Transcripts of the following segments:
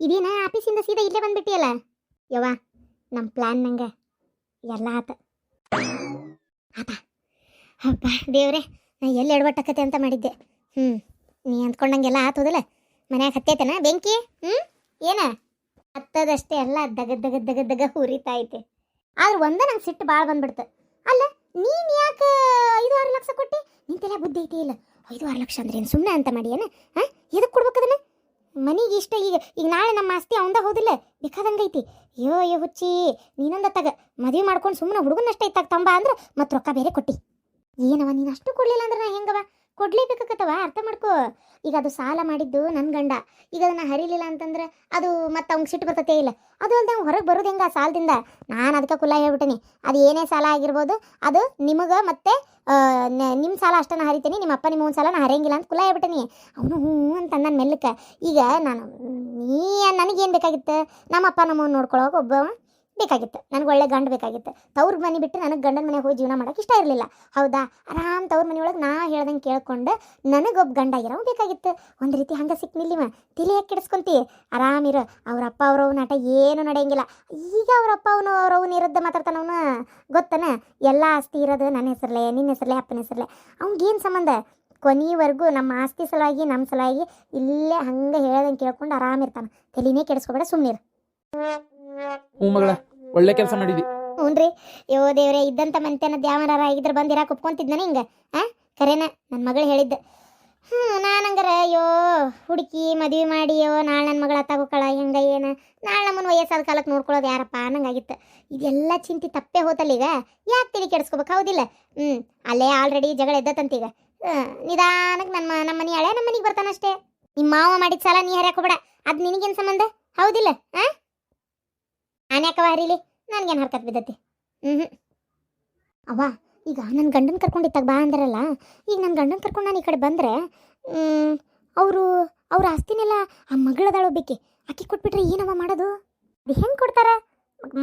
ಇದೇನ ಆಫೀಸಿಂದ ಸೀದಾ ಇಲ್ಲೇ ಬಂದ್ಬಿಟ್ಟಿಯಲ್ಲ? ಯವ್ವ ನಮ್ಮ ಪ್ಲ್ಯಾನ್ ನಂಗೆ ಎಲ್ಲ ಆತ. ಆತ. ಹಬ್ಬ ದೇವ್ರೆ, ನಾ ಎಲ್ಲಿ ಎಡವಟ್ಟಕತೆ ಅಂತ ಮಾಡಿದ್ದೆ. ಹ್ಞೂ ನೀ ಅಂದ್ಕೊಂಡಂಗೆಲ್ಲ ಆತೋದಲ್ಲ ಮನ್ಯಾಗ ಹತ್ತೈತೆನ ಬೆಂಕಿ? ಹ್ಞೂ ಏನ? ಹತ್ತದಷ್ಟೇ ಎಲ್ಲ ದಗ ದಗ ದಗ ದಗ ಹುರಿತಾ ಐತೆ. ಆದ್ರೆ ಒಂದೇ ನಂಗೆ ಸಿಟ್ಟು ಭಾಳ ಬಂದ್ಬಿಡ್ತು. ಅಲ್ಲ, ನೀನು ಯಾಕೆ ಐದು ಆರು ಲಕ್ಷ ಕೊಟ್ಟು? ನಿಂತೆಲ್ಲ ಬುದ್ಧಿ ಐತಿ ಇಲ್ಲ. ಐದು ಆರು ಲಕ್ಷ ಅಂದ್ರೆ ಏನು ಸುಮ್ಮನೆ ಅಂತ ಮಾಡಿ ಏನು ಹಾಂ ಎದಕ್ಕೆ ಕೊಡ್ಬೇಕದನ್ನ ಮನೆಗೆ ಇಷ್ಟ ಈಗ ಈಗ ನಾಳೆ ನಮ್ಮ ಆಸ್ತಿ ಅವಂದ ಹೋದಿಲ್ಲ ಬೇಕಾದಂಗೈತಿ ಅಯ್ಯೋ ಅಯ್ಯೋ ಹುಚ್ಚಿ, ನೀನೊಂದ ತಗ, ಮದುವೆ ಮಾಡ್ಕೊಂಡು ಸುಮ್ಮನೆ ಹುಡುಗನಷ್ಟೇ ಇತ್ತಾಗ ತಂಬ ಅಂದ್ರೆ ಮತ್ತೆ ರೊಕ್ಕ ಬೇರೆ ಕೊಟ್ಟಿ. ಏನವ ನೀನು ಅಷ್ಟು ಕೊಡಲಿಲ್ಲ ಅಂದ್ರೆ ನಾ ಹೆಂಗವ? ಕೊಡ್ಲೇಬೇಕಾಗತ್ತವ? ಅರ್ಥ ಮಾಡ್ಕೋ. ಈಗ ಅದು ಸಾಲ ಮಾಡಿದ್ದು ನನ್ನ ಗಂಡ. ಈಗ ಅದನ್ನ ಹರಿಲಿಲ್ಲ ಅಂತಂದ್ರೆ ಅದು ಮತ್ತೆ ಅವ್ನಿಗೆ ಸಿಟ್ಟು ಬರ್ತತೆ ಇಲ್ಲ. ಅದು ಅಲ್ಲದೆ ಅವ್ನು ಹೊರಗೆ ಬರೋದು ಹೆಂಗ ಸಾಲದಿಂದ? ನಾನು ಅದಕ್ಕೆ ಕುಲ್ಲ ಹೇಳ್ಬಿಟ್ಟಿನಿ. ಅದು ಏನೇ ಸಾಲ ಆಗಿರ್ಬೋದು, ಅದು ನಿಮಗೆ ಮತ್ತೆ ನಿಮ್ಮ ಸಾಲ ಅಷ್ಟನ್ನ ಹರಿತೀನಿ, ನಿಮ್ಮ ಅಪ್ಪ ನಿಮ್ಮ ಸಾಲ ನಾ ಹರಿಯಂಗಿಲ್ಲ ಅಂತ ಕುಲ್ಲ ಹೇಳ್ಬಿಟ್ಟಿನಿ. ಅವನು ಹ್ಞೂ ಅಂತ ನನ್ನ ಮೆಲ್ಲಕ್ಕೆ. ಈಗ ನಾನು, ನೀ ನನಗೇನು ಬೇಕಾಗಿತ್ತು? ನಮ್ಮ ಅಪ್ಪ ನಮ್ಮವ್ನ ನೋಡ್ಕೊಳ್ಳೋಕೆ ಒಬ್ಬ ಬೇಕಾಗಿತ್ತು. ನನಗೆ ಒಳ್ಳೆ ಗಂಡ ಬೇಕಾಗಿತ್ತು. ತವ್ರ ಮನೆ ಬಿಟ್ಟು ನನಗೆ ಗಂಡನ ಮನೆಗೆ ಹೋಗಿ ಜೀವನ ಮಾಡೋಕೆ ಇಷ್ಟ ಇರಲಿಲ್ಲ. ಹೌದಾ? ಆರಾಮ್ ತವ್ರ ಮನೆಯೊಳಗೆ ನಾ ಹೇಳ್ದಂಗೆ ಕೇಳ್ಕೊಂಡು ನನಗೊಬ್ಬ ಗಂಡ ಆಗಿರೋ ಬೇಕಾಗಿತ್ತು. ಒಂದು ರೀತಿ ಹಂಗೆ ಸಿಕ್ನಿಲ್ಲಿವ ತಲೆ ಯಾಕೆ ಕೆಡಿಸ್ಕೊಂತಿ? ಆರಾಮಿರು ಅವ್ರ ಅಪ್ಪ ಅವ್ರವ್ ನಾಟ ಏನು ನಡೆಯಂಗಿಲ್ಲ. ಈಗ ಅವ್ರ ಅಪ್ಪ ಅವನು ಅವ್ರವ್ನ ಇರೋದು ಮಾತಾಡ್ತಾನವನು ಗೊತ್ತನ? ಎಲ್ಲ ಆಸ್ತಿ ಇರೋದು ನನ್ನ ಹೆಸರಲ್ಲೇ ನಿನ್ನ ಹೆಸರಲ್ಲೇ, ಅಪ್ಪನ ಹೆಸರಲ್ಲೇ. ಅವ್ನಿಗೇನು ಸಂಬಂಧ? ಕೊನೆವರೆಗೂ ನಮ್ಮ ಆಸ್ತಿ ಸಲುವಾಗಿ ನಮ್ಮ ಸಲುವಾಗಿ ಇಲ್ಲೇ ಹಂಗೆ ಹೇಳ್ದಂಗೆ ಕೇಳ್ಕೊಂಡು ಆರಾಮಿರ್ತಾನೆ ತಲೆನೇ ಕೆಡಿಸ್ಕೊಬೇಡ ಸುಮ್ಮನಿರು ಹ್ಞೂ ಮಗಳ, ಒಳ್ಳೆ ಕೆಲಸ ಮಾಡಿದಿ ಹ್ಞೂನ್ರಿ ಯೋ ದೇವ್ರೆ, ಇದ್ದಂತ ಮಂತ್ಯನ ದ್ಯಾವನಾರ ಆಗಿದ್ರೆ ಬಂದಿರ ಕುಪ್ಕೊಂತಿದ್ನ ಹಿಂಗ ಆ? ಕರೇನ ನನ್ನ ಮಗಳು ಹೇಳಿದ್ದ. ಹ್ಞೂ ನಾನು ಅಯ್ಯೋ, ಹುಡುಕಿ ಮದುವೆ ಮಾಡಿ ಯೋ ನಾಳೆ ನನ್ನ ಮಗಳ ತಗೋಕಳ ಹೆಂಗ ಏನ? ನಾಳೆ ನಮ್ಮನ್ನ ವಯಸ್ಸಾದ ಕಾಲಕ್ಕೆ ನೋಡ್ಕೊಳ್ಳೋದು ಯಾರಪ್ಪ ಅನ್ನಂಗಾಗಿತ್ತು. ಇದೆಲ್ಲ ಚಿಂತೆ ತಪ್ಪೇ ಹೋತಲ್ಲ ಈಗ. ಯಾಕೆ ತಿಳಿ ಕೆಡಿಸ್ಕೋಬೇಕು? ಹೌದಿಲ್ಲ. ಹ್ಞೂ ಅಲ್ಲೇ ಆಲ್ರೆಡಿ ಜಗಳ ಎದ್ದತ್ತಂತೀಗ ನಿಧಾನಕ್ಕೆ ನಮ್ಮ ನಮ್ಮ ಮನೆ ಹಳೆ ನಮ್ಮ ಮನೆಗೆ ಬರ್ತಾನಷ್ಟೇ. ನಿಮ್ಮ ಮಾವ ಮಾಡಿದ ಸಾಲ ನೀ ಹರ್ಯಾಕೋಬೇಡ ಅದು ನಿನಗೇನು ಸಂಬಂಧ? ಹೌದಿಲ್ಲ ಹಾಂ ನಾನು ಹರಿಲಿ? ನನಗೇನು ಹರ್ಕತ್ ಬಿದ್ದತಿ? ಹ್ಞೂ ಅವ್ವ, ಈಗ ನನ್ನ ಗಂಡನ ಕರ್ಕೊಂಡಿತ್ತಾಗ ಬಾ ಅಂದ್ರಲ್ಲ, ಈಗ ನನ್ನ ಗಂಡನ ಕರ್ಕೊಂಡು ನಾನು ಈ ಕಡೆ ಬಂದರೆ ಅವರು, ಅವ್ರ ಆಸ್ತಿನೆಲ್ಲ ಆ ಮಗಳದಾಳು ಬೇಕಿ ಅಕ್ಕಿ ಕೊಟ್ಬಿಟ್ರೆ ಏನವ ಮಾಡೋದು? ಅದು ಹೆಂಗೆ ಕೊಡ್ತಾರೆ?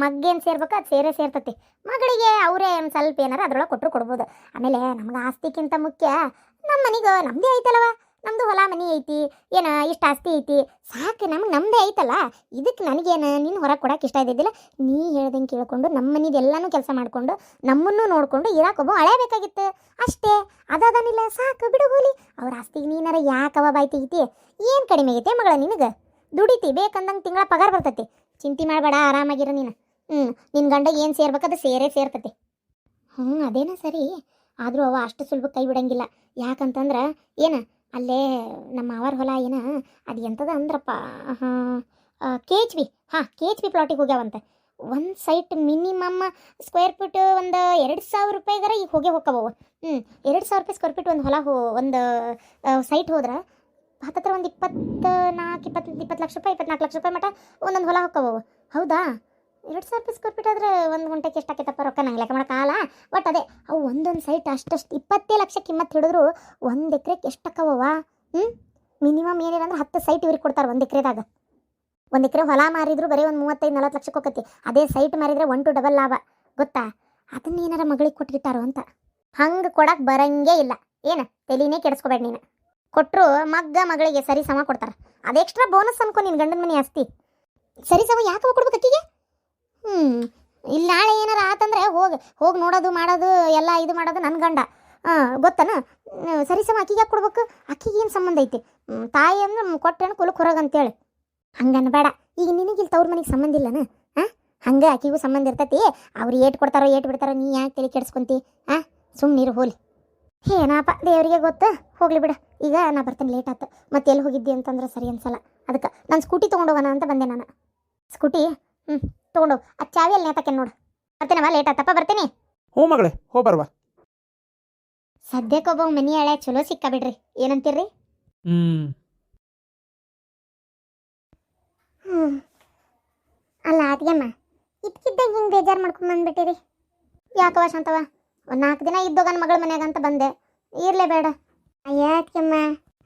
ಮಗ್ಗೇನು ಸೇರ್ಬೇಕು, ಅದು ಸೇರೇ ಸೇರ್ತತಿ. ಮಗಳಿಗೆ ಅವರೇ ಒಂದು ಸ್ವಲ್ಪ ಏನಾರ ಅದ್ರೊಳಗೆ ಕೊಟ್ಟರು ಕೊಡ್ಬೋದು. ಆಮೇಲೆ ನಮ್ಗೆ ಆಸ್ತಿಕ್ಕಿಂತ ಮುಖ್ಯ ನಮ್ಮ ಮನೆಗೆ ನಮ್ಮದೇ ಐತಲ್ಲವ ನಮ್ಮದು ಹೊಲ ಮನೆ ಐತಿ, ಏನ ಇಷ್ಟ ಆಸ್ತಿ ಐತಿ, ಸಾಕು ನಮ್ಗೆ ನಮ್ಮದೇ ಐತಲ್ಲ ಇದಕ್ಕೆ ನನಗೇನು ನಿನ್ನ ಹೊರಗೆ ಕೊಡಕ್ಕೆ ಇಷ್ಟ ಇದ್ದಿದ್ದಿಲ್ಲ. ನೀ ಹೇಳ್ದಂಗೆ ಕೇಳ್ಕೊಂಡು ನಮ್ಮ ಮನೆದೆಲ್ಲನೂ ಕೆಲಸ ಮಾಡಿಕೊಂಡು ನಮ್ಮನ್ನು ನೋಡಿಕೊಂಡು ಇರಾಕೊಬ್ಬ ಅಳೆಯಬೇಕಾಗಿತ್ತು ಅಷ್ಟೇ, ಅದದನಿಲ್ಲ, ಸಾಕು ಬಿಡು ಹೋಲಿ. ಅವ್ರ ಆಸ್ತಿಗೆ ನೀನಾರ ಯಾಕವ ಬಾಯ್ ತೆಗಿತಿ? ಏನು ಕಡಿಮೆ ಐತೆ ಮಗಳ ನಿನಗೆ? ದುಡಿತಿ, ಬೇಕಂದಂಗೆ ತಿಂಗಳ ಪಗಾರ ಬರ್ತೈತಿ. ಚಿಂತೆ ಮಾಡಬೇಡ, ಆರಾಮಾಗಿರ ನೀನು. ಹ್ಞೂ ನಿನ್ನ ಗಂಡ ಏನು ಸೇರ್ಬೇಕದು ಸೇರೇ ಸೇರ್ತತಿ. ಹ್ಞೂ ಅದೇನ ಸರಿ. ಆದರೂ ಅವ ಅಷ್ಟು ಸುಲಭ ಕೈ ಬಿಡಂಗಿಲ್ಲ. ಯಾಕಂತಂದ್ರೆ, ಏನು ಅಲ್ಲೇ ನಮ್ಮ ಅವರ ಹೊಲ ಏನ, ಅದು ಎಂಥದ ಅಂದ್ರಪ್ಪ ಕೆ ಎಚ್ ಬಿ ಹಾಂ ಕೆ ಎಚ್ ಬಿ ಪ್ಲಾಟಿಗೆ ಹೋಗ್ಯಾವಂತೆ. ಒಂದು ಸೈಟ್ ಮಿನಿಮಮ್ ಸ್ಕ್ವೇರ್ ಫೀಟ್ ಒಂದು ಎರಡು ಸಾವಿರ ರೂಪಾಯಿಗಾರ ಈಗ ಹೋಗೇ ಹೋಗ್ಕವು ಹ್ಞೂ ಎರಡು ಸಾವಿರ ರೂಪಾಯಿ ಸ್ಕ್ವೇರ್ ಫೀಟ್ ಒಂದು ಹೊಲ ಹೋ, ಒಂದು ಸೈಟ್ ಹೋದ್ರೆ ಹತ್ತತ್ರ ಒಂದು ಇಪ್ಪತ್ತು ನಾಲ್ಕು ಇಪ್ಪತ್ತು ಇಪ್ಪತ್ತು ಲಕ್ಷ ರೂಪಾಯಿ ಇಪ್ಪತ್ನಾಲ್ಕು ಲಕ್ಷ ರೂಪಾಯಿ ಮಟ್ಟ ಒಂದೊಂದು ಹೊಲ ಹೋಗ್ಕವು ಹೌದಾ? ಎರಡು ಸಾವಿರ ಫೀಟ್ ಆದ್ರೆ ಒಂದು ಗಂಟೆಗೆ ಎಷ್ಟು ಆಕೈತಪ್ಪ ರೊಕ್ಕ ನಂಗೆ ಲೆಕ್ಕ ಮಾಡೋಕ್ಕಾಗಲ್ಲ ಬಟ್ ಅದೇ, ಅವು ಒಂದೊಂದು ಸೈಟ್ ಅಷ್ಟಷ್ಟು ಇಪ್ಪತ್ತೇ ಲಕ್ಷ ಕಿಮ್ಮತ್ತು ಹಿಡಿದ್ರು ಒಂದು ಎಕರೆಗೆ ಎಷ್ಟು ಅಕ್ಕವವ ಹ್ಞೂ ಮಿನಿಮಮ್ ಏನೇನು ಅಂದ್ರೆ ಹತ್ತು ಸೈಟ್ ಇವ್ರಿಗೆ ಕೊಡ್ತಾರೆ ಒಂದು ಎಕರೆದಾಗ. ಒಂದು ಎಕರೆ ಹೊಲ ಮಾರಿದ್ರು ಬರೀ ಒಂದು ಮೂವತ್ತೈದು, ನಲ್ವತ್ತು ಲಕ್ಷಕ್ಕೆ ಹೋಗತ್ತೆ ಅದೇ ಸೈಟ್ ಮಾರಿದ್ರೆ ಒನ್ ಟು ಡಬಲ್ ಲಾಭ. ಗೊತ್ತಾ? ಅದನ್ನ ಏನಾರ ಮಗಳಿಗೆ ಕೊಟ್ಬಿಟ್ಟಾರೋ ಅಂತ. ಹಂಗೆ ಕೊಡಕ್ಕೆ ಬರಂಗೇ ಇಲ್ಲ. ಏನು? ತಲೆನೇ ಕೆಡಿಸ್ಕೋಬೇಡ ನೀನು. ಕೊಟ್ಟರು ಮಗ್ಗ ಮಗಳಿಗೆ ಸರಿ ಸಮ ಕೊಡ್ತಾರೆ. ಅದು ಎಕ್ಸ್ಟ್ರಾ ಬೋನಸ್ ಅನ್ಕೊ ನಿನ್ನ ಗಂಡನ ಮನೆ ಆಸ್ತಿ. ಸರಿ ಸಮ ಯಾಕೆ ಕೊಡ್ಬೇಕು ಅಕ್ಕಿಗೆ? ಹ್ಞೂ ಇಲ್ಲಿ ನಾಳೆ ಏನಾರ ಆತಂದ್ರೆ ಹೋಗಿ ಹೋಗಿ ನೋಡೋದು, ಮಾಡೋದು, ಎಲ್ಲ ಇದು ಮಾಡೋದು ನನ್ನ ಗಂಡ. ಹಾಂ, ಗೊತ್ತನ? ಸರಿ ಸಮ, ಅಕ್ಕಿಗೆ ಯಾಕೆ ಕೊಡ್ಬೇಕು? ಅಕ್ಕಿಗೆ ಏನು ಸಂಬಂಧ ಐತಿ? ತಾಯಿ ಅಂದ್ರೆ ಕೊಟ್ಟೇನು ಕುಲಕ್ಕೆ ಹೊರಗೆ ಅಂತೇಳಿ. ಹಂಗನ್ನ ಬೇಡ. ಈಗ ನಿನಗೆ ಇಲ್ಲಿ ತವ್ರ ಮನೆಗೆ ಸಂಬಂಧ ಇಲ್ಲನ? ಹಾಂ? ಹಂಗೆ ಆಕಿಗೂ ಸಂಬಂಧ ಇರ್ತೈತಿ. ಅವ್ರು ಏಟ್ ಕೊಡ್ತಾರೋ, ಏಟ್ ಬಿಡ್ತಾರೋ, ನೀ ಯಾಕೆ ತಲೆ ಕೆಡಿಸ್ಕೊಂತಿ? ಹಾಂ? ಸುಮ್ಮನಿರು ಹೋಲಿ. ಏನಪ್ಪ ದೇವರಿಗೆ ಗೊತ್ತು? ಹೋಗ್ಲಿ ಬಿಡ. ಈಗ ನಾ ಬರ್ತೇನೆ ಲೇಟ್ ಆಯ್ತು ಮತ್ತೆ ಎಲ್ಲಿ ಹೋಗಿದ್ದಿ ಅಂತಂದ್ರೆ ಸರಿ ಅನ್ಸಲ್ಲ. ಅದಕ್ಕೆ, ನಾನು ಸ್ಕೂಟಿ ತೊಗೊಂಡೋಗೋಣ ಅಂತ ಬಂದೆ ನಾನು. ಸ್ಕೂಟಿ? ಹ್ಞೂ ತೊಗೊಂಡೋಗಿ ಆ ಚಾವಿ ಅಲ್ಲಿ ನೇತಕ್ಕೆ ನೋಡು. ಬರ್ತೇನವ ಲೇಟ್ ಆತಪ್ಪ ಬರ್ತೀನಿ. ಹ್ಞೂ ಮಗಳೇ ಹೋ ಬರ್ವಾ. ಸದ್ಯಕ್ಕೊಬ್ಬ ಮನಿ ಹಳೆ ಚಲೋ ಸಿಕ್ಕ ಬಿಡ್ರಿ. ಏನಂತೀರ್ರಿ? ಹ್ಮ್. ಅಲ್ಲ ಅದ್ಯಮ್ಮ ಇದ್ಕಿದ್ದಂಗೆ ಹಿಂಗೆ ಬೇಜಾರು ಮಾಡ್ಕೊಂಡು ಬಂದ್ಬಿಟ್ಟಿರಿ. ಯಾಕವ ಶಾಂತವ ಒಂದು ನಾಲ್ಕು ದಿನ ಇದ್ದೋಗ ನನ್ನ ಮಗಳ ಮನ್ಯಾಗ ಅಂತ ಬಂದೆ. ಇರ್ಲೇ ಬೇಡ. ಅಯ್ಯಾತ್ಯಮ್ಮ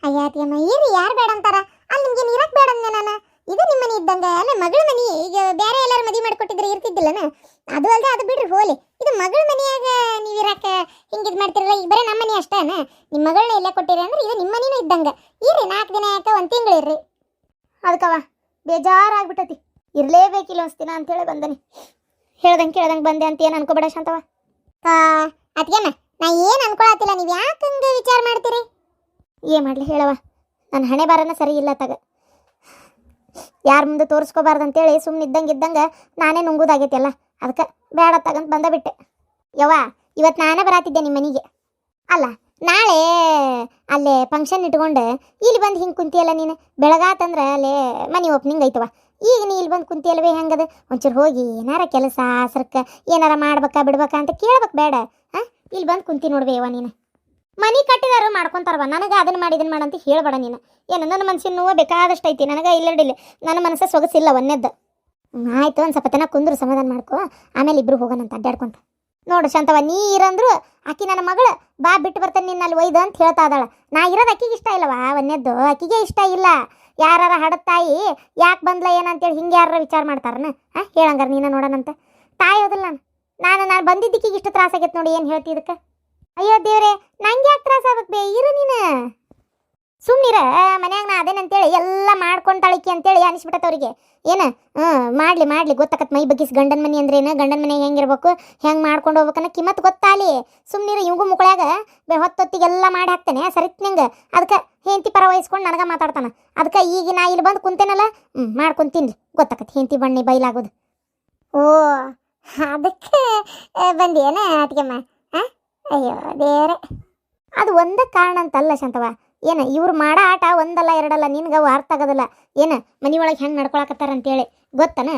ಅಯ್ಯಾತ್ಯಮ್ಮ ಏನು ಯಾರು ಬೇಡ ಅಂತಾರ? ಅಲ್ಲಿ ನಿಮ್ಗೆ ನೀರಕ್ಕೆ ಬೇಡ ಅಂದೆ ನಾನು. ಇದು ನಿಮ್ಮ ಮನೆ ಇದ್ದಂಗೆ, ಅಲ್ಲ ಮಗಳ ಮನೆ, ಈಗ ಬೇರೆ ಎಲ್ಲರೂ ಮದುವೆ ಮಾಡಿಕೊಟ್ಟಿದ್ರೆ ಇರ್ತಿದ್ದಿಲ್ಲನ? ಅದು ಅಲ್ಲದೆ ಅದು ಬಿಡ್ರಿ, ಹೋಲಿ. ಇದು ಮಗಳ ಮನೆಯಾಗ ನೀವು ಇರಾಕ ಹಿಂಗೆ ಇದು ಮಾಡ್ತಿರಲ್ಲ ಈಗ ಬರೀ ನಮ್ಮ ಮನೆ ಅಷ್ಟೇನ? ನಿಮ್ಮ ಮಗಳನ್ನ ಇಲ್ಲೇ ಕೊಟ್ಟಿರಿ ಅಂದ್ರೆ ಇದು ನಿಮ್ಮ ಮನೇನೂ ಇದ್ದಂಗೆ. ಇರ್ರಿ ನಾಲ್ಕು ದಿನ ಯಾಕೆ ಒಂದು ತಿಂಗಳು ಇರ್ರಿ. ಅದಕ್ಕವ ಬೇಜಾರಾಗ್ಬಿಟ್ಟತಿ. ಇರಲೇಬೇಕಿಲ್ಲ ಅನ್ಸ್ತೀನ ಅಂತೇಳಿ ಬಂದನಿ. ಹೇಳ್ದಂಗೆ ಕೇಳ್ದಂಗೆ ಬಂದೆ ಅಂತ ಏನು ಅನ್ಕೋಬೇಡ ಶಾಂತವ ಅದಕ್ಕೇನ ನಾ ಏನು ಅನ್ಕೊಳತ್ತಿಲ್ಲ, ನೀವು ಯಾಕೆ ವಿಚಾರ ಮಾಡ್ತೀರಿ? ಏನು ಮಾಡಲಿ ಹೇಳವ ನನ್ನ ಹಣೆ ಬಾರನ ಸರಿ ಇಲ್ಲ ತಗ. ಯಾರ ಮುಂದೆ ತೋರಿಸ್ಕೋಬಾರ್ದು ಅಂತೇಳಿ ಸುಮ್ಮನೆ ಇದ್ದಂಗೆ ಇದ್ದಂಗೆ ನಾನೇ ನುಂಗುದಾಗೈತಿ ಅಲ್ಲ ಅದಕ್ಕೆ ಬೇಡ ತಗಂತ ಬಂದ ಬಿಟ್ಟೆ. ಯವ್ವ ಇವತ್ತು ನಾನೇ ಬರಾತಿದ್ದೆ ನಿಮ್ಮ ಮನೆಗೆ. ಅಲ್ಲ, ನಾಳೆ ಅಲ್ಲೇ ಫಂಕ್ಷನ್ ಇಟ್ಕೊಂಡು ಇಲ್ಲಿ ಬಂದು ಹಿಂಗೆ ಕುಂತಿಯಲ್ಲ ನೀನು? ಬೆಳಗಾತಂದ್ರೆ ಅಲ್ಲೇ ಮನೆ ಓಪನಿಂಗ್ ಐತವ ಈಗ ನೀ ಇಲ್ಲಿ ಬಂದು ಕುಂತಿಯಲ್ವೇ ಹೆಂಗದ? ಒಂಚೂರು ಹೋಗಿ ಏನಾರ ಕೆಲಸ ಆಸರಕ್ಕೆ ಏನಾರ ಮಾಡ್ಬೇಕಾ, ಬಿಡ್ಬೇಕಾ ಅಂತ ಕೇಳ್ಬೇಕು ಬೇಡ. ಹಾಂ? ಇಲ್ಲಿ ಬಂದು ಕುಂತಿ ನೋಡ್ಬೇವ ನೀನು. ಮನೆ ಕಟ್ಟಿದಾರು ಮಾಡ್ಕೊಂತಾರವ ನನಗೆ ಅದನ್ನ ಮಾಡಿ ಇದನ್ನ ಮಾಡಂತ ಹೇಳಬೇಡ ನೀನು. ಏನು, ನನ್ನ ಮನ್ಸಿನ ನೋವು ಬೇಕಾದಷ್ಟು ಐತಿ. ನನಗೆ ಇಲ್ಲಡಿಲ್ಲ ನನ್ನ ಮನಸ್ಸು ಸೊಗಸಿಲ್ಲ ಒಂದೇದ್ದು ಆಯ್ತು, ಒಂದು ಸ್ವಲ್ಪ ತನ ಕುಂದ್ರು ಸಮಾಧಾನ ಮಾಡ್ಕೊ. ಆಮೇಲೆ ಇಬ್ರು ಹೋಗೋಣಂತ ಅಡ್ಡಾಡ್ಕೊಂತ ನೋಡು ಶಾಂತವ ನೀ ಇರಂದ್ರು ಆಕಿ ನನ್ನ ಮಗಳು ಬಾ ಬಿಟ್ಟು ಬರ್ತಾನೆ ನಿನ್ನ ಅಲ್ಲಿ ಒಯ್ದು ಅಂತ ಹೇಳ್ತಾ ಇದ್ದಾಳೆ. ನಾ ಇರೋದು ಅಕ್ಕಿಗೆ ಇಷ್ಟ ಇಲ್ಲವಾ ಒಂದೇದ್ದು ಅಕ್ಕಿಗೆ ಇಷ್ಟ ಇಲ್ಲ. ಯಾರಾರ ಹಡದ ತಾಯಿ ಯಾಕೆ ಬಂದ್ಲ ಏನಂತೇಳಿ ಹಿಂಗೆ ಯಾರ ವಿಚಾರ ಮಾಡ್ತಾರನ? ಹಾಂ ಹೇಳಂಗಾರ ನೀನು ನೋಡೋಣಂತ ತಾಯಿ ಹೋದಲ್ಲ ನಾನು? ನಾನು ನಾನು ಬಂದಿದ್ದಕ್ಕಿಗೆ ಇಷ್ಟು ತ್ರಾಸ ಆಗೈತೆ ನೋಡಿ ಏನು ಹೇಳ್ತಿ ಇದಕ್ಕೆ? ಅಯ್ಯೋ ದೇವ್ರೆ, ನಂಗೆ ಯಾಕೆ ತ್ರಾಸ ಆಗ್ಬೇಕು ಬೇ? ಇರು ನೀನು. ಸುಮ್ಮನಿರ ಮನ್ಯಾಗ ನಾ ಅದೇನಂತೇಳಿ ಎಲ್ಲ ಮಾಡ್ಕೊಂತಾಳಿಕೆ ಅಂತೇಳಿ ಅನಿಸ್ಬಿಟ್ಟತ್ ಅವ್ರಿಗೆ ಏನು? ಹ್ಞೂ, ಮಾಡಲಿ ಮಾಡಲಿ. ಗೊತ್ತಾಕತ್ ಮೈ ಬಗ್ಗಿಸ್ ಗಂಡನ ಮನೆ ಅಂದ್ರೆ ಏನು ಗಂಡನ ಮನೆಗೆ ಹೆಂಗಿರ್ಬೇಕು ಹೆಂಗೆ ಮಾಡ್ಕೊಂಡು ಹೋಗ್ಬೇಕನ್ನ ಕಿಮ್ಮತ್ ಗೊತ್ತಾಲಿ. ಸುಮ್ಮನಿರ ಬೆ, ಹೊತ್ತೊತ್ತಿಗೆಲ್ಲ ಮಾಡಿ ಹಾಕ್ತಾನೆ ಸರಿತ್ ನಂಗೆ. ಅದಕ್ಕೆ ಹೆಂಡತಿ ಪರ ವಹಿಸ್ಕೊಂಡು ನನಗೆ ಮಾತಾಡ್ತಾನೆ. ಅದಕ್ಕೆ ಈಗ ನಾ ಇಲ್ಲಿ ಬಂದು ಕುಂತೇನಲ್ಲ? ಹ್ಞೂ ಮಾಡ್ಕೊಂತೀನಿ ಗೊತ್ತಾಕತ್ ಹೆಂಡತಿ ಬಣ್ಣಿ ಬೈಲಾಗೋದು. ಓ, ಅದಕ್ಕೆ ಬಂದಿಯೇನ ಅದಕ್ಕೆಮ್ಮ ಅಯ್ಯೋ, ದೇವ್ರೆ. ಅದು ಒಂದೇ ಕಾರಣ ಅಂತಲ್ಲ ಶಾಂತವ ಏನು, ಇವ್ರು ಮಾಡೋ ಆಟ ಒಂದಲ್ಲ, ಎರಡಲ್ಲ ನಿನ್ಗೆ ಅರ್ಥ ಆಗೋದಿಲ್ಲ. ಏನು ಮನೆ ಒಳಗೆ ಹೆಂಗೆ ನಡ್ಕೊಳಕತ್ತಾರ ಅಂತೇಳಿ. ಗೊತ್ತನ?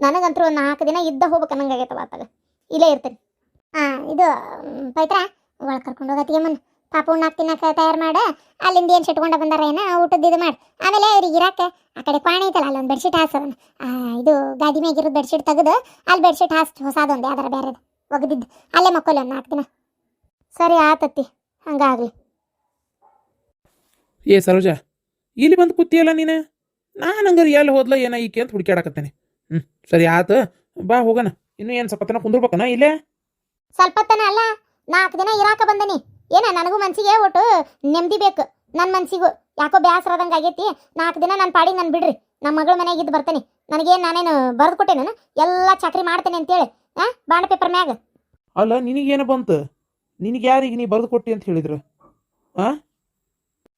ನನಗಂತೂ ಒಂದು ನಾಲ್ಕು ದಿನ ಇದ್ದ ಹೋಗ್ಬೇಕು ಅನ್ನಂಗಾಗೈತವ ಆತಾಗ. ಇಲ್ಲೇ ಇರ್ತೀನಿ. ಹಾಂ ಇದು ಪೈತ್ರ, ಒಳಗೆ ಕರ್ಕೊಂಡು ಹೋಗತ್ತಿಗೆ ಮನ್ ಪಾಪ ಉಣ್ಣಾಕ್ ತಿನ್ನಕ್ಕೆ ತಯಾರು ಮಾಡ. ಅಲ್ಲಿಂದ ಏನು ಸಿಟ್ಕೊಂಡ ಬಂದಾರ ಏನ, ಊಟದ ಇದು ಮಾಡಿ. ಆಮೇಲೆ ಇವ್ರಿಗೆ ಇರಾಕ. ಆ ಕಡೆ ಕ್ವಾಣಿ ಐತಲ್ಲ, ಅಲ್ಲಿ ಒಂದು ಬೆಡ್ಶೀಟ್ ಹಾಸೋದನ್ನ ಇದು ಗಾದಿ ಮ್ಯಾಗಿರೋದು ಬೆಡ್ಶೀಟ್ ತೆಗೆದು, ಅಲ್ಲಿ ಬೆಡ್ಶೀಟ್ ಹಾಸ್ ಹೊಸದೊಂದು ಯಾವ್ದಾರ ಬೇರೆದು ಒಗದಿದ್ದು. ಅಲ್ಲೇ ಮಕ್ಕಳು ಒಂದು ನಾಲ್ಕು ದಿನ. ಸರಿ ಆತತ್ತಿ ಹಂಗಾಗ್ಲಿ. ಏ ಸರೋಜ ಇಲ್ಲಿ ಬಂದು ಕೂತಿಯಲ್ಲ ನೀನು? ನಾನು ಹಂಗಾರೆ ಎಲ್ಲಿ ಹೋದ್ಲ ಏನ ಈಕೆ ಅಂತ ಹುಡುಕ್ಯಾಡಕತ್ತೇನೆ. ಹ್ಞೂ ಸರಿ ಆತ ಬಾ ಹೋಗೋಣ. ಇನ್ನೂ ಏನು ಸ್ವಲ್ಪ ತನ ಕುಂದ್ರಬೇಕನ ಇಲ್ಲೇ? ಸ್ವಲ್ಪ ತನ ಅಲ್ಲ ನಾಲ್ಕು ದಿನ ಇರಾಕ ಬಂದನಿ. ಏನ ನನಗೂ ಮನ್ಸಿಗೆ ಒಟ್ಟು ನೆಮ್ಮದಿ ಬೇಕು ನನ್ನ ಮನ್ಸಿಗೂ. ಯಾಕೋ ಬೇಸರದಂಗೆ ಆಗೈತಿ ನಾಲ್ಕು ದಿನ ನನ್ನ ಪಾಡಿಗೆ ನನ್ನ ಬಿಡ್ರಿ. ನಮ್ಮ ಮಗಳ ಮನೆಗೆ ಇದ್ದು ಬರ್ತೇನೆ. ನನಗೇನು ನಾನೇನು ಬರೆದು ನಾನು ಎಲ್ಲ ಚಾಕ್ರಿ ಮಾಡ್ತೇನೆ ಅಂತೇಳಿ. ಹಾಂ ಬಾಂಡ್ ಪೇಪರ್ ಮ್ಯಾಗ. ಅಲ್ಲ ನಿನಗೇನು ಬಂತು? ನಿನಗೆ ಯಾರಿಗೆ ನೀ ಬರೆದು ಕೊಟ್ಟಿ ಅಂತ ಹೇಳಿದ್ರು?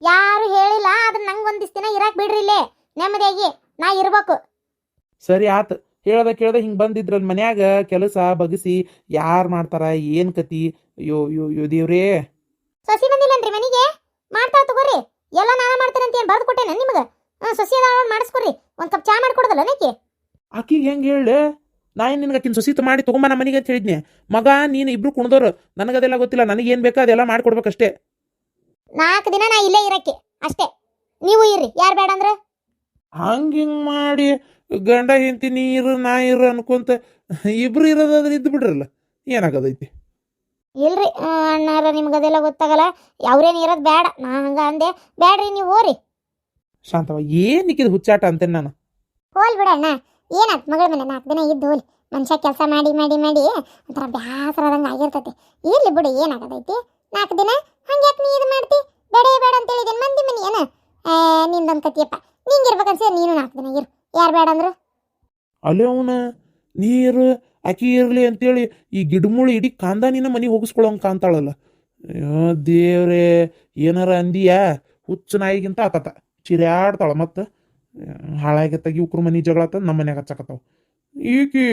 ಯಾರು ಹೇಳಿಲ್ಲ ಆದ್ರೆ ನಂಗೆ ಒಂದಿಷ್ಟು ದಿನ ಇರಕ್ಕೆ ಬಿಡ್ರಿ ಇಲ್ಲೇ ನೆಮ್ಮದಿಯಾಗಿ ನಾ ಇರ್ಬೇಕು. ಸರಿ ಆತು ಹೇಳ್ದ ಕೇಳ್ದ ಹಿಂಗೆ ಬಂದಿದ್ರ ಮನ್ಯಾಗ ಕೆಲಸ ಬಗಸಿ ಯಾರು ಮಾಡ್ತಾರ ಏನು ಕತಿ ಅಯ್ಯೋ ಅಯ್ಯೋ ಅಯ್ಯೋ ದೇವ್ರೇ. ಸೊಸಿ ಬಂದಿಲ್ಲನ್ರಿ ಮನೆಗೆ? ಮಾಡ್ತಾ ತಗೋರಿ ಎಲ್ಲ ನಾನು ಮಾಡ್ತೇನೆ ಅಂತ ಏನು ಬರೆದು ಕೊಟ್ಟೇನೆ ನಿಮಗೆ? ಹಾಂ ಸೊಸಿ ಅದ ಮಾಡಿಸ್ಕೊಡ್ರಿ ಒಂದು ಕಪ್ ಚಾ ಮಾಡ್ಕೊಡೋದಲ್ಲ ನೀಕಿ ಆಕಿಗೆ ಹೆಂಗೆ ಹೇಳಿ ನಾ ಏನು ನಿನಗೆ ಆಕಿನ ಸೊಸಿತ ಮಾಡಿ ತೊಗೊಂಬ ನಮ್ಮ ಮನೆಗೆ ಅಂತ ಹೇಳಿದ್ನೆ. ಮಗ ನೀನು ಇಬ್ರು ಕುಣ್ದೋರು ನನಗದೆಲ್ಲ ಗೊತ್ತಿಲ್ಲ ನನಗೇನು ಬೇಕೋ ಅದೆಲ್ಲ ಮಾಡ್ಕೊಡ್ಬೇಕಷ್ಟೇ. ನಾಲ್ಕು ದಿನ ನಾ ಇಲ್ಲೇ ಇರಕ್ಕೆ ಅಷ್ಟೇ. ನೀವು ಇರ್ರಿ ಯಾರು ಬೇಡ ಅಂದ್ರೆ? ಹಂಗೆ ಹಿಂಗೆ ಮಾಡಿ ಗಂಡ ಹೆಂಡತಿ ನೀರು ನಾ ಇರು ಅನ್ಕೊಂತ ಇಬ್ರು ಇರೋದಾದ್ರೆ ಇದ್ದು ಬಿಡ್ರಲ್ಲ ಏನಾಗದೈತಿ? ಇಲ್ರಿ ಅಣ್ಣಾರ ನಿಮ್ಗೆ ಅದೆಲ್ಲ ಗೊತ್ತಾಗಲ್ಲ ಅವ್ರೇನು ಇರೋದು ಬೇಡ ನಾ ಹಂಗ ಅಂದೆ. ಬೇಡ್ರಿ ನೀವು ಹೋರಿ. ಶಾಂತವ ಏನಿಕ್ಕಿದ ಹುಚ್ಚಾಟ ಅಂತೇನೆ ನಾನು? ಹೋಲ್ ಬಿಡಣ್ಣ. ಏನಾತ್ ಮಗಳ ಮನೆ ನಾಲ್ಕು ದಿನ ಇದ್ದು ಹೋಲಿ. ಮನುಷ್ಯ ಕೆಲಸ ಮಾಡಿ ಮಾಡಿ ಮಾಡಿ ಒಂಥರ ಬ್ಯಾಸರದಂಗೆ ಆಗಿರ್ತೈತಿ. ಇರಲಿ ಬಿಡು, ಏನಾಗದೈತಿ? ನಾಲ್ಕು ದಿನ? ಹಂಗೆ ಯಾಕೆ ನೀ ಇದು ಮಾಡ್ತಿ? ಬೇಡ ಬೇಡ ಅಂತ ಹೇಳಿದ್ದೀನಿ ಮಂದಿ ಮನಿ ಏನ? ನಿಂದೊಂದು ಕತಿಯಪ್ಪ. ನಿಂಗೆ ಇರ್ಬೇಕನ್ಸಿದ್ರೆ ನೀನು ನಾಲ್ಕು ದಿನ ಇರು. ಯಾರು ಬೇಡ ಅಂದ್ರು? ಅಲ್ಲೇ ಅವನ ನೀರು ಅಕ್ಕಿ ಇರಲಿ ಅಂತೇಳಿ ಈ ಗಿಡಮೂಳಿ ಇಡೀ ಕಾಂದ ನಿನ್ನ ಮನೆಗೆ ಹೋಗಿಸ್ಕೊಳ್ಳೋಂಗೆ ಕಾಂತಾಳಲ್ಲ ದೇವ್ರೆ, ಏನಾರ ಅಂದಿಯಾ? ಹುಚ್ಚು ನಾಯಿಗಿಂತ ಆತತ. ಚಿರ್ಯಾಡ್ತಾಳ ಮತ್ತೆ. ಹಾಳಾಗತ್ತಾಗ ಇವ್ರ ಮನೆ ಜಗಳ ನಮ್ಮ ಮನ್ಯಾಗ ಹಚ್ಚಕತ್ತಾವ. ಈಕಿ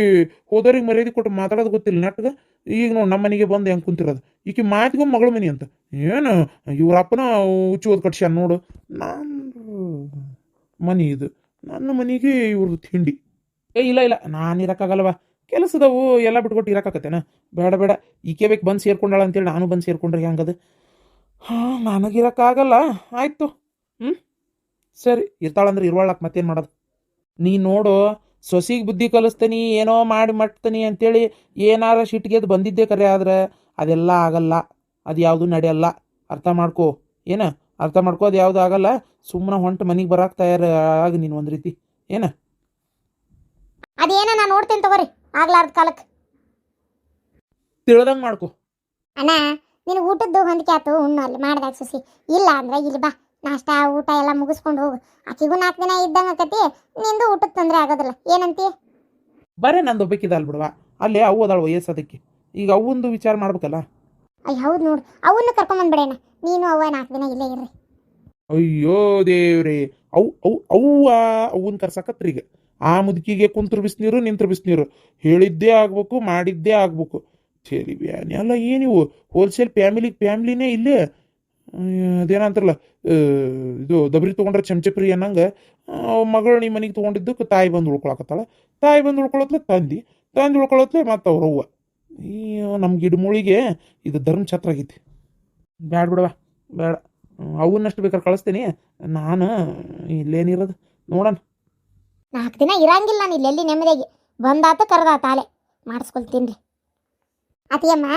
ಹೋದವ್ರಿಗೆ ಮರ್ಯಾದೆ ಕೊಟ್ಟು ಮಾತಾಡೋದು ಗೊತ್ತಿಲ್ಲ ನೆಟ್ಗೆ, ಈಗ ನೋಡಿ ನಮ್ಮ ಮನೆಗೆ ಬಂದು ಹೆಂಗೆ ಕುಂತಿರೋದು. ಈಕಿ ಮಾತಿಗೂ ಮಗಳ ಮನೆ ಅಂತ. ಏನು, ಇವ್ರ ಅಪ್ಪನ ಹುಚ್ಚಿ ಓದ್ ಕಟ್ಸ್ಯಾನ ನೋಡು. ನನ್ನ ಮನೆ ಇದು. ನನ್ನ ಮನೆಗೆ ಇವ್ರದ್ದು ತಿಂಡಿ. ಏ, ಇಲ್ಲ ಇಲ್ಲ, ನಾನು ಇರೋಕ್ಕಾಗಲ್ಲವ. ಕೆಲಸದವು ಎಲ್ಲ ಬಿಟ್ಕೊಟ್ಟು ಇರೋಕ್ಕಾಗತ್ತೇನ ಬೇಡ ಬೇಡ. ಈಕೆ ಬೇಕು ಬಂದು ಸೇರ್ಕೊಂಡಾಳ ಅಂತೇಳಿ ನಾನು ಬಂದು ಸೇರ್ಕೊಂಡ್ರೆ ಹೆಂಗದು? ಹಾಂ ನನಗಿರೋಕ್ಕಾಗಲ್ಲ ಆಯಿತು. ಹ್ಞೂ ಸರಿ ಇರ್ತಾಳಂದ್ರೆ ಇರುವಾಳಕ್ಕೆ ಮತ್ತೇನು ಮಾಡೋದು? ನೀ ನೋಡು ಸೊಸಿಗೆ ಬುದ್ಧಿ ಕಲಿಸ್ತೀನಿ ಏನೋ ಮಾಡಿ ಮಟ್ತೀನಿ ಅಂತೇಳಿ ಏನಾರ ಸಿಟ್ಗೆದ್ದು ಬಂದಿದ್ದೆ ಕರೆ ಆದ್ರೆ ಅದೆಲ್ಲ ಆಗಲ್ಲ. ಅದು ಯಾವುದು ನಡೆಯಲ್ಲ. ಅರ್ಥ ಮಾಡ್ಕೋ. ಏನ? ಅರ್ಥ ಮಾಡ್ಕೋ ಅದು ಯಾವುದು ಆಗಲ್ಲ. ಸುಮ್ಮನೆ ಹೊಂಟು ಮನೆಗೆ ಬರಕ್ಕೆ ತಯಾರು ಆಗ ನೀನು ಒಂದು ರೀತಿ. ಏನ? ಅದೇನ ನಾ ನೋಡ್ತೇನೆ ತಗೋರಿ ಆಗ್ಲಾರ್ದ ಕಾಲಕ್ಕೆ ತಿಳ್ದಂಗೆ ಮಾಡ್ಕೋ. ಅಣ್ಣ ನಿನಗೆ ಊಟದ್ದು ಹೊಂದಿಕೆ ಆತು ಉಣ್ಣು ಅಲ್ಲಿ ಮಾಡ್ದಾಗ ಸುಸಿ. ಇಲ್ಲ ಅಂದ್ರೆ ಇಲ್ಲಿ ಬಾ. ನಾಷ್ಟ ಊಟ ಎಲ್ಲ ಮುಗಿಸ್ಕೊಂಡು ಹೋಗು. ಆಕಿಗೂ ನಾಲ್ಕು ದಿನ ಇದ್ದಂಗೆ ಆಕತಿ ನಿಂದು ಊಟಕ್ಕೆ ತೊಂದರೆ ಆಗೋದಿಲ್ಲ. ಏನಂತಿ? ಬರೇ ನಂದು ಒಬ್ಬಕ್ಕಿದಲ್ ಬಿಡುವ. ಅಲ್ಲೇ ಅವು ಅದಾಳ ವಯಸ್ಸದಕ್ಕೆ ಈಗ ಅವೊಂದು ವಿಚಾರ ಮಾಡ್ಬೇಕಲ್ಲ? ಅಯ್ಯ ಹೌದು ನೋಡು. ಅವನ್ನ ಕರ್ಕೊಂಬಂದ್ಬಿಡೇನ ನೀನು ಅವ್ವ ನಾಲ್ಕು ದಿನ ಇಲ್ಲೇ ಇರ್ರಿ. ಅಯ್ಯೋ ದೇವ್ರಿ. ಅವು ಅವು ಅವ್ವ ಅವನ್ ಕರ್ಸಕತ್ರಿ ಈಗ. ಆ ಮುದುಕಿಗೆ ಕುಂತ್ರ ಬಿಸ್ನೀರು ನಿಂತ್ರ ಬಿಸ್ನೀರು ಹೇಳಿದ್ದೇ ಆಗ್ಬೇಕು ಮಾಡಿದ್ದೇ ಆಗ್ಬೇಕು. ಸರಿ ಬ್ಯಾನಿ. ಅಲ್ಲ ಏನಿವು ಹೋಲ್ಸೇಲ್ ಫ್ಯಾಮಿಲಿ ಫ್ಯಾಮಿಲಿನೇ ಇಲ್ಲೇ. ಅದೇನಂತಾರಲ್ಲ ಇದು ದಬ್ರಿ ತೊಗೊಂಡ್ರೆ ಚಮಚಪ್ರಿ ಅನ್ನಂಗೆ ಮಗಳು ನಿಮ್ಮ ಮನೆಗೆ ತೊಗೊಂಡಿದ್ದಕ್ಕೆ ತಾಯಿ ಬಂದು ಉಳ್ಕೊಳಕತ್ತಾಳ. ತಾಯಿ ಬಂದು ಉಳ್ಕೊಳತ್ಲೆ ತಂದಿ, ತಂದು ಉಳ್ಕೊಳತ್ಲೆ ಮತ್ತು ಅವ್ರವ್ವ ಅಯ್ಯೋ ನಮ್ಮ ಗಿಡಮೂಳಿಗೆ ಇದು ಧರ್ಮ ಛತ್ರ ಆಗೈತಿ. ಬ್ಯಾಡ್ ಬಿಡವ ಬೇಡ ಅವನ್ನಷ್ಟು ಬೇಕಾದ್ರೆ ಕಳಿಸ್ತೀನಿ. ನಾನು ಇಲ್ಲೇನಿರೋದು ನೋಡೋಣ. ನಾಲ್ಕು ದಿನ ಇರಂಗಿಲ್ಲ ನಾನು ಇಲ್ಲೆಲ್ಲಿ ನೆಮ್ಮದಿಯಾಗಿ ಬಂದಾತ ಕರೆದಾತ ಅಲೆ ಮಾಡಿಸ್ಕೊಳ್ತೀನಿ ರೀ. ಅತಿಯಮ್ಮ,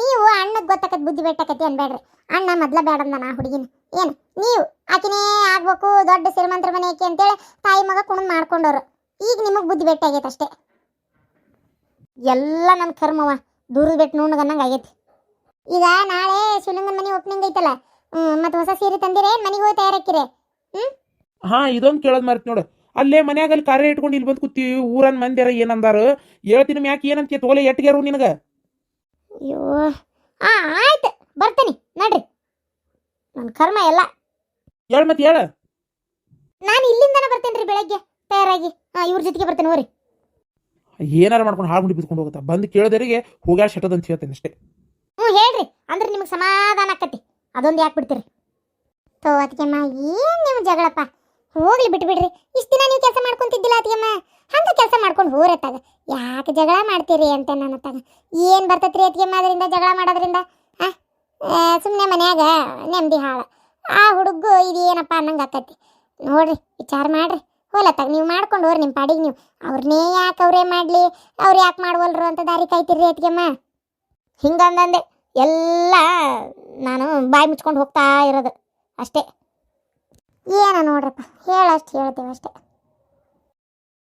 ನೀವು ಅಣ್ಣಗೆ ಗೊತ್ತಾಕತ್ ಬುದ್ಧಿ ಬೆಟ್ಟಕತಿ ಅನ್ಬೇಡ್ರಿ ಅಣ್ಣ ಮೊದ್ಲ ಬೇಡಂದ ನಾ ಹುಡುಗಿನ. ಏನು, ನೀವು ಆಕಿನೇ ಆಗ್ಬೇಕು, ದೊಡ್ಡ ಶ್ರೀಮಂತರ ಮನೆ ಆಕಿ ಅಂತೇಳಿ ತಾಯಿ ಮಗ ಕುಣ್ ಮಾಡ್ಕೊಂಡವ್ರು. ಈಗ ನಿಮಗೆ ಬುದ್ಧಿ ಬೆಟ್ಟ ಆಗೈತೆ ಅಷ್ಟೇ. ಎಲ್ಲ ನನ್ನ ಕರ್ಮವ, ದೂರದ ಬೆಟ್ಟು ನುಣ್ಣಗನ್ನಂಗೆ ಆಗೈತಿ. ಈಗ ನಾಳೆ ಶಿವಲಿಂಗನ ಮನೆ ಓಪನಿಂಗ್ ಐತಲ್ಲ ಮತ್ತೆ ಹೊಸ ಸೀರೆ ತಂದಿರೇ, ಮನೆಗೆ ಹೋಗಿ ತಯಾರಾಕಿರಿ. ಹಾ, ಇದೊಂದು ಕೇಳೋದು ಮಾರ್ತಿ ನೋಡು. ಅಲ್ಲೇ ಮನ್ಯಾಗ ಅಲ್ಲಿ ಕಾರ್ಯ ಇಟ್ಕೊಂಡು ಇಲ್ಲಿ ಬಂದು ಕೂತಿ ಊರನ್ ಮಂದಿರ ಏನಂದಾರು? ಹೇಳ್ತೀನಿ ಮ್ಯಾಕ್ ಏನಂತೀಯ ತೋಲೆ ಎಟ್ಟಿಗೆರು ನಿನಗ? ಅಯ್ಯೋ. ಆ ಆಯ್ತು. ಬರ್ತೀನಿ. ನಡ್ರಿ. ನನ್ನ ಕರ್ಮ ಎಲ್ಲ. ಹೇಳ ಮತ್ತೆ ಹೇಳ. ನಾನು ಇಲ್ಲಿಂದನೇ ಬರ್ತೇನೆ ರೀ ಬೆಳಗ್ಗೆ ತಯಾರಾಗಿ. ಹಾಂ ಇವ್ರ ಜೊತೆಗೆ ಬರ್ತೇನೆ ಹೋರಿ. ಏನಾರ ಮಾಡ್ಕೊಂಡು ಹಾಳು ಮುಡಿ ಬಿದ್ಕೊಂಡು ಹೋಗುತ್ತಾ? ಬಂದು ಕೇಳೋದರಿಗೆ ಹೋಗ್ಯಾಳ ಶೆಟ್ಟದ ಅಂತ ಹೇಳ್ತೇನೆ ಅಷ್ಟೇ. ಹ್ಞೂ ಹೇಳ್ರಿ. ಅಂದ್ರೆ ನಿಮಗೆ ಸಮಾಧಾನ ಆಕತಿ. ಅದೊಂದು ಯಾಕೆ ಬಿಡ್ತೀರಿ? ತೋ ಅತ್ತಿಗೆಮ್ಮ ಏನು ನಿಮ್ಮ ಜಗಳಪ್ಪ? ಹೋಗ್ಲಿ ಬಿಟ್ಬಿಡ್ರಿ. ಇಷ್ಟು ದಿನ ನೀವು ಕೆಲಸ ಮಾಡ್ಕೊಂತಿದ್ದಿಲ್ಲ ಅತ್ತಿಗೆಮ್ಮ ಹಂಗೆ ಕೆಲಸ ಮಾಡ್ಕೊಂಡು ಹೋರತ್ತಾಗ ಯಾಕೆ ಜಗಳ ಮಾಡ್ತೀರಿ ಅಂತ ನನ್ನ ತಗ ಏನು ಬರ್ತೈತ್ರಿ ಅತ್ತಿಗೆಮ್ಮ ಅದರಿಂದ ಜಗಳ ಮಾಡೋದ್ರಿಂದ? ಹಾಂ ಸುಮ್ಮನೆ ಮನ್ಯಾಗ ನೆಮ್ಮದಿ ಹಾಳ. ಆ ಹುಡುಗ ಇದೇನಪ್ಪ ಅನ್ನಂಗೆ ಆಕತಿ. ನೋಡ್ರಿ, ವಿಚಾರ ಮಾಡ್ರಿ. ಹೋಲತ್ತಾಗ ನೀವು ಮಾಡ್ಕೊಂಡು ಹೋರಿ ನಿಮ್ಮ ಪಾಡಿಗೆ ನೀವು. ಅವ್ರನ್ನೇ ಯಾಕೆ ಅವರೇ ಮಾಡಲಿ? ಅವ್ರು ಯಾಕೆ ಮಾಡ್ವಲ್ರು ಅಂತ ದಾರಿ ಕಾಯ್ತಿರ್ರಿ ಅತ್ತಿಗೆಮ್ಮ ಹಿಂಗಂದಂದೆ ಎಲ್ಲ ನಾನು ಬಾಯಿ ಮುಚ್ಕೊಂಡು ಹೋಗ್ತಾ ಇರೋದು ಅಷ್ಟೇ. ಏನ ನೋಡ್ರಪ್ಪ, ಹೇಳಷ್ಟು ಹೇಳ್ತೇವೆ ಅಷ್ಟೇ.